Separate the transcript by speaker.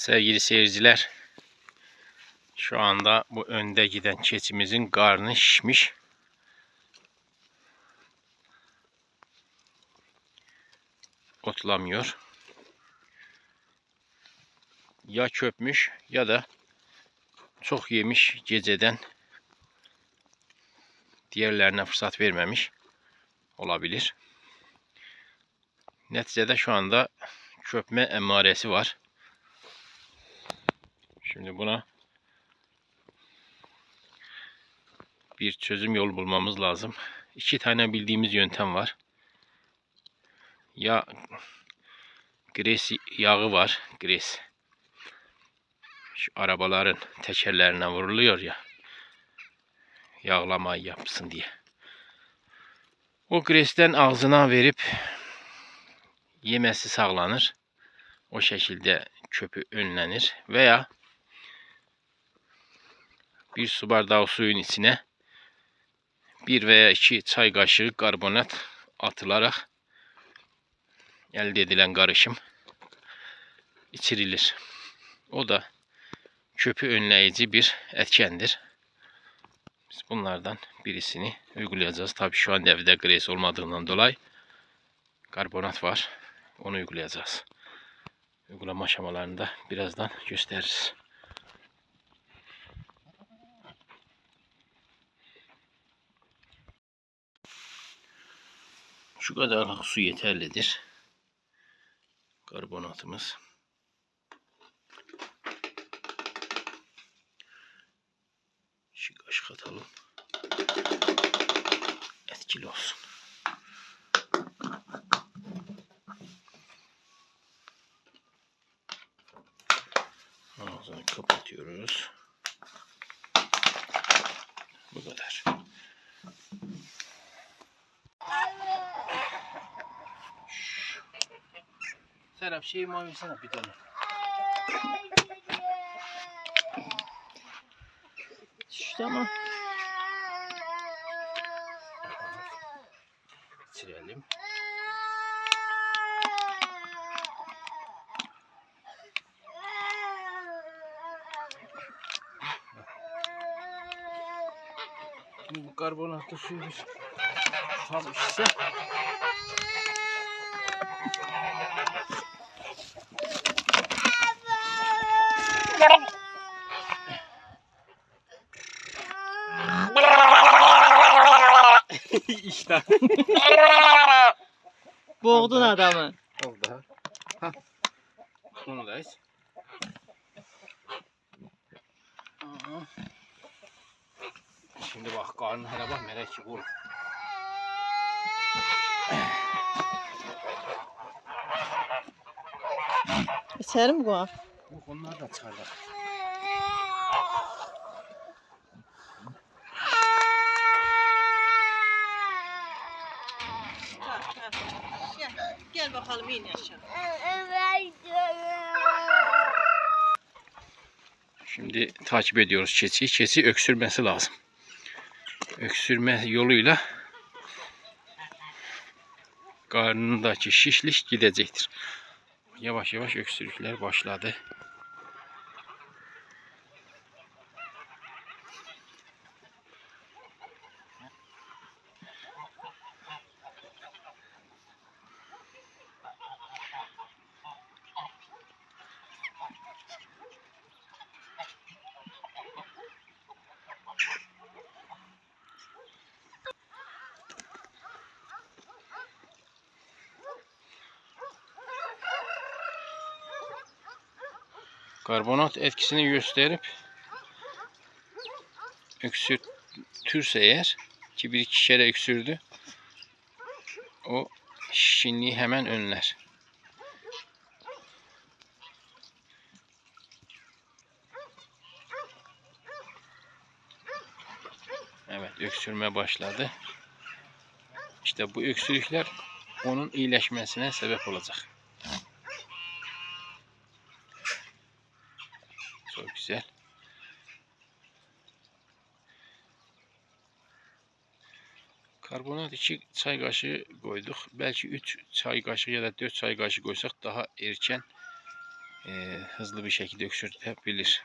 Speaker 1: Sevgili seyirciler, şu anda bu önde giden keçimizin karnı şişmiş. Otlamıyor. Ya çöpmüş ya da çok yemiş geceden diğerlerine fırsat vermemiş olabilir. Neticede şu anda çökme emaresi var. Şimdi buna bir çözüm yolu bulmamız lazım. İki tane bildiğimiz yöntem var. Ya gres yağı var. Gres. Şu arabaların tekerlerine vuruluyor ya. Yağlama yapsın diye. O gresten ağzına verip yemesi sağlanır. O şekilde çöpü önlenir. Veya bir su bardağı suyun içine bir veya iki çay kaşığı karbonat atılarak elde edilen karışım içirilir. O da çöpü önleyici bir etkendir. Biz bunlardan birisini uygulayacağız. Tabii şu an evde gres olmadığından dolayı karbonat var. Onu uygulayacağız. Uygulama aşamalarını da birazdan gösteririz. Şu kadarlık su yeterlidir. Karbonatımız. Şu kaşık atalım. Etkili olsun. Ağzını kapatıyoruz. Bu kadar. Serap şeyi mavisine bir tane.
Speaker 2: Tamam.
Speaker 1: Bitirelim. Şimdi bu karbonatlı suyu tam içse işte
Speaker 2: Boğdun adamı.
Speaker 1: oldu. Ha. Bununlayız. Aa. Şimdi bak karnı hele bak melek gibi olur.
Speaker 2: İçeri mi koyalım?
Speaker 1: Bak onlar da çıkarlar.
Speaker 2: Gel, bakalım in aşağı.
Speaker 1: Şimdi takip ediyoruz keçiyi. Keçi öksürmesi lazım. Öksürme yoluyla karnındaki şişlik gidecektir. Yavaş yavaş öksürükler başladı. Karbonat etkisini gösterip öksürtürse eğer ki bir iki kere öksürdü o şişinliği hemen önler. Evet öksürme başladı. İşte bu öksürükler onun iyileşmesine sebep olacak. Çok güzel. Karbonat 2 çay kaşığı koyduk. Belki 3 çay kaşığı ya da 4 çay kaşığı koysak daha erken e, hızlı bir şekilde öksürtebilir.